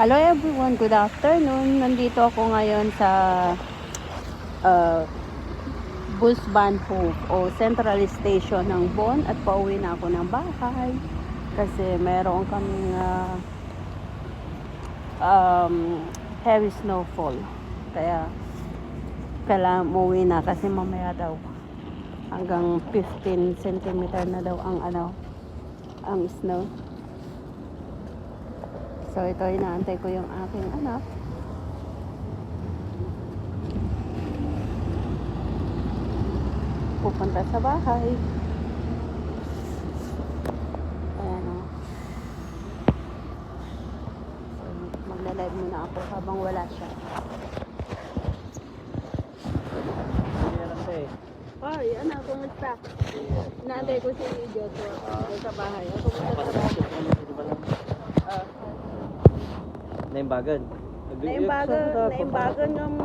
Hello everyone, good afternoon. Nandito ako ngayon sa uh, Bus Bahnhof o Central Station ng Bonn at pauwi na ako ng bahay kasi meron kaming uh, um, heavy snowfall. Kaya kailangan umuwi na kasi mamaya daw hanggang 15 cm na daw ang ano ang snow. So ito inaantay ko yung aking anak. Pupunta sa bahay. Ayan o. So, magla-live muna ako habang wala siya. Hoy, anak, kumusta? Inaantay ko si dito sa bahay. Ako sa bahay? Ah. Naimbagan. Naimbagan, naimbagan yung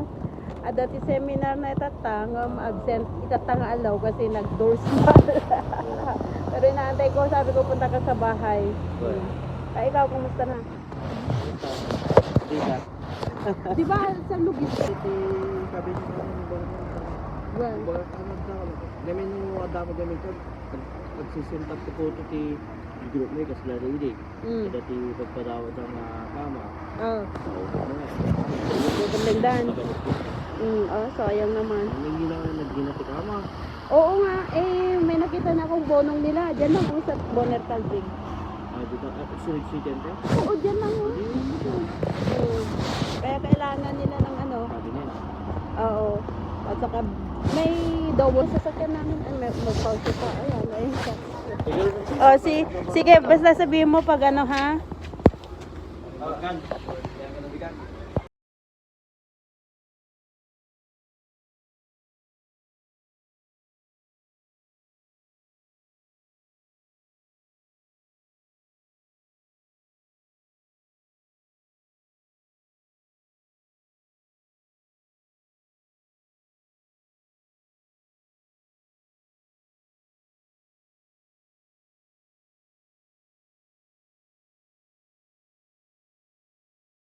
ah, dati seminar na itatang, um, absent, itatang alaw kasi nag-doors Pero inaantay ko, sabi ko punta ka sa bahay. Well. Ay, ikaw, kumusta na? Di ba? Di ba sa Lugis? Sabi ba? Well, Ba ano daw? Gamin nung ada mo gamin ko. Pagsisintak ko po ito ti group mo kasi laro ini. mm. Kada ti pagpadawat ang ah, kama. Oh, Oo, magandang. Mm, oh, sayang naman. Ano yung ginawa na nagina ti kama? Oo nga, eh, may nakita na akong bonong nila. Diyan lang oh, sa Bonner Calvin. Ah, di ba? At sunod si Tente? Oo, diyan lang oh. Oo. Kaya kailangan nila ng ano, Sabi niya. Oo. At saka may double sasakyan namin. Ay, may mag-pause pa. Ayan, ayun siya. Oh, si, sige, basta sabihin mo pag ano ha. Nabigan.